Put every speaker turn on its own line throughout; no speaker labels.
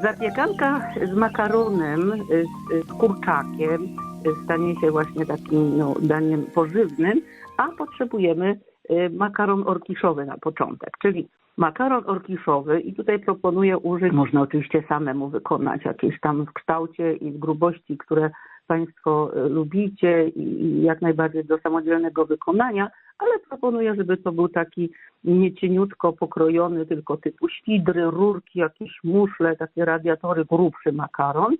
Zapiekanka z makaronem, y, z, z kurczakiem y, stanie się właśnie takim no, daniem pożywnym, a potrzebujemy y, makaron orkiszowy na początek, czyli makaron orkiszowy i tutaj proponuję użyć, można oczywiście samemu wykonać jakieś tam w kształcie i w grubości, które Państwo y, lubicie i jak najbardziej do samodzielnego wykonania, ale proponuję, żeby to był taki nie cieniutko pokrojony, tylko typu świdry, rurki, jakieś muszle, takie radiatory, grubszy makaron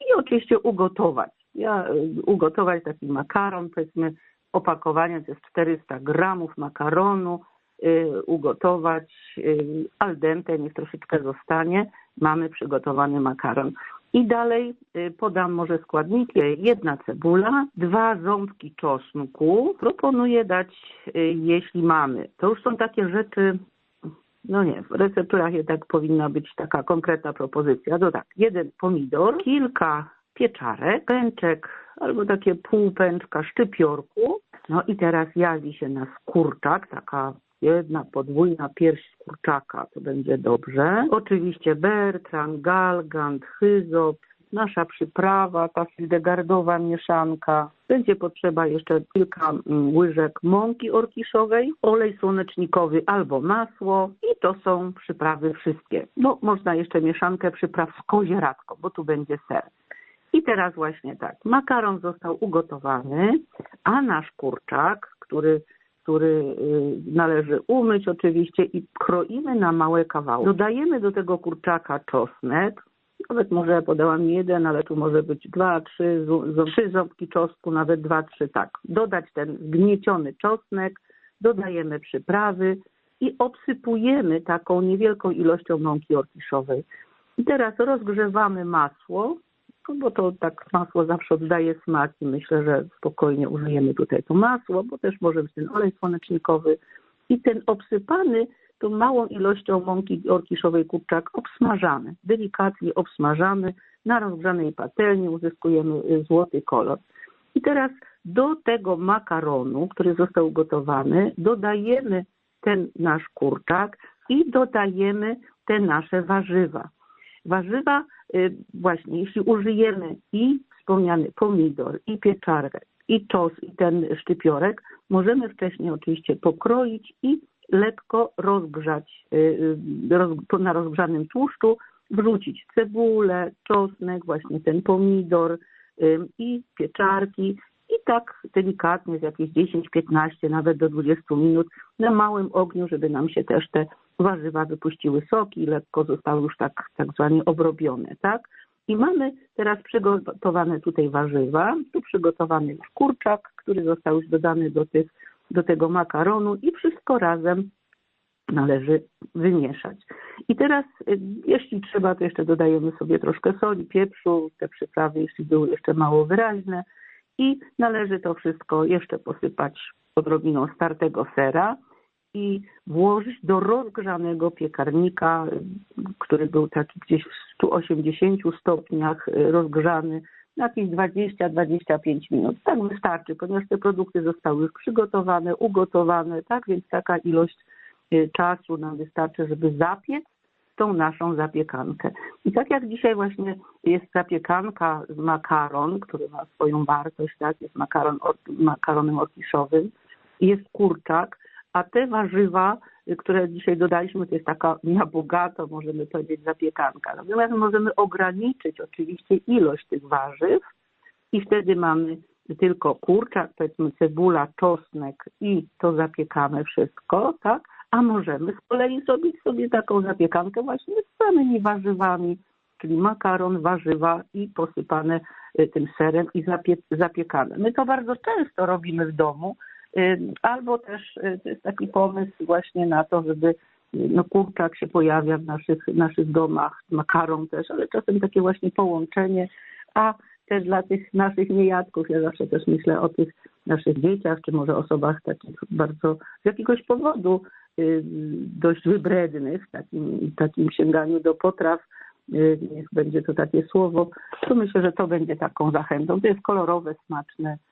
i oczywiście ugotować. Ja y, ugotować taki makaron, powiedzmy opakowanie to jest 400 gramów makaronu, y, ugotować al dente, niech troszeczkę zostanie, mamy przygotowany makaron. I dalej y, podam może składniki. Jedna cebula, dwa ząbki czosnku. Proponuję dać, y, jeśli mamy. To już są takie rzeczy, no nie, w recepturach jednak powinna być taka konkretna propozycja. To tak, jeden pomidor, kilka pieczarek, pęczek albo takie pół pęczka szczypiorku. No i teraz jawi się nas kurczak, taka jedna podwójna pierś kurczaka, to będzie dobrze. Oczywiście Bertram, Galgant, Hyzop, nasza przyprawa, ta hildegardowa mieszanka. Będzie potrzeba jeszcze kilka mm, łyżek mąki orkiszowej, olej słonecznikowy albo masło i to są przyprawy wszystkie. No, można jeszcze mieszankę przypraw z kozieradką, bo tu będzie ser. I teraz właśnie tak, makaron został ugotowany, a nasz kurczak, który, który y, należy umyć oczywiście i kroimy na małe kawałki. Dodajemy do tego kurczaka czosnek, nawet może podałam jeden, ale tu może być dwa, trzy, trzy ząbki czosnku, nawet dwa, trzy, tak. Dodać ten zgnieciony czosnek, dodajemy przyprawy i obsypujemy taką niewielką ilością mąki orkiszowej. I teraz rozgrzewamy masło, no bo to tak masło zawsze oddaje smak i myślę, że spokojnie użyjemy tutaj to masło, bo też może być ten olej słonecznikowy i ten obsypany tą małą ilością mąki orkiszowej kurczak obsmażamy, delikatnie obsmażamy na rozgrzanej patelni, uzyskujemy y, złoty kolor. I teraz do tego makaronu, który został ugotowany, dodajemy ten nasz kurczak i dodajemy te nasze warzywa. Warzywa, y, właśnie, jeśli użyjemy i wspomniany pomidor, i pieczarkę, i czos, i ten szczypiorek, możemy wcześniej oczywiście pokroić i lekko rozgrzać y, y, na rozgrzanym tłuszczu, wrzucić cebulę, czosnek, właśnie ten pomidor i pieczarki. I tak delikatnie z jakieś 10-15, nawet do 20 minut na małym ogniu, żeby nam się też te warzywa wypuściły soki lekko zostały już tak, tak zwanie obrobione, tak? I mamy teraz przygotowane tutaj warzywa, tu przygotowany już kurczak, który został już dodany do, tych, do tego makaronu i wszystko razem należy wymieszać. I teraz, y, jeśli trzeba, to jeszcze dodajemy sobie troszkę soli, pieprzu, te przyprawy, jeśli były jeszcze mało wyraźne. I należy to wszystko jeszcze posypać odrobiną startego sera i włożyć do rozgrzanego piekarnika, który był taki gdzieś w 180 stopniach y, rozgrzany, na jakieś 20-25 minut. Tak wystarczy, ponieważ te produkty zostały już przygotowane, ugotowane, tak więc taka ilość y, czasu nam wystarczy, żeby zapiec tą naszą zapiekankę. I tak jak dzisiaj właśnie jest zapiekanka z makaron, który ma swoją wartość, tak, jest makaron, makaronem orkiszowym, jest kurczak, a te warzywa, które dzisiaj dodaliśmy, to jest taka na bogato, możemy powiedzieć, zapiekanka. Natomiast możemy ograniczyć oczywiście ilość tych warzyw i wtedy mamy tylko kurczak, powiedzmy cebula, czosnek i to zapiekamy wszystko, tak? A możemy z kolei zrobić sobie taką zapiekankę właśnie z samymi warzywami, czyli makaron, warzywa i posypane y, tym serem i zapie, zapiekane. My to bardzo często robimy w domu, albo też y, to jest taki pomysł właśnie na to, żeby y, no kurczak się pojawia w naszych, naszych domach, makaron też, ale czasem takie właśnie połączenie, a też dla tych naszych niejadków, ja zawsze też myślę o tych naszych dzieciach, czy może osobach takich bardzo z jakiegoś powodu y, dość wybrednych takim, takim sięganiu do potraw, y, niech będzie to takie słowo, to myślę, że to będzie taką zachętą. To jest kolorowe, smaczne, y,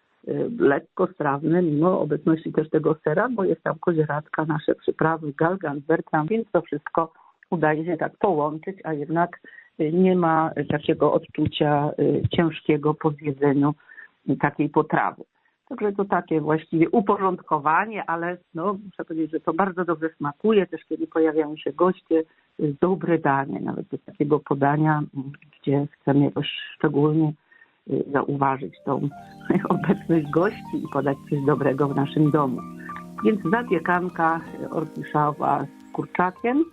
lekko strawne, mimo obecności też tego sera, bo jest tam kozieradka, nasze przyprawy, galgan, bertram, więc to wszystko udaje się tak połączyć, a jednak y, nie ma y, takiego odczucia y, ciężkiego po zjedzeniu y, takiej potrawy. Także to takie właściwie uporządkowanie, ale no, muszę powiedzieć, że to bardzo dobrze smakuje. Też kiedy pojawiają się goście, y, dobre danie, nawet do takiego podania, gdzie chcemy jakoś szczególnie y, zauważyć tą obecność gości i podać coś dobrego w naszym domu. Więc zapiekanka orkiszowa z kurczakiem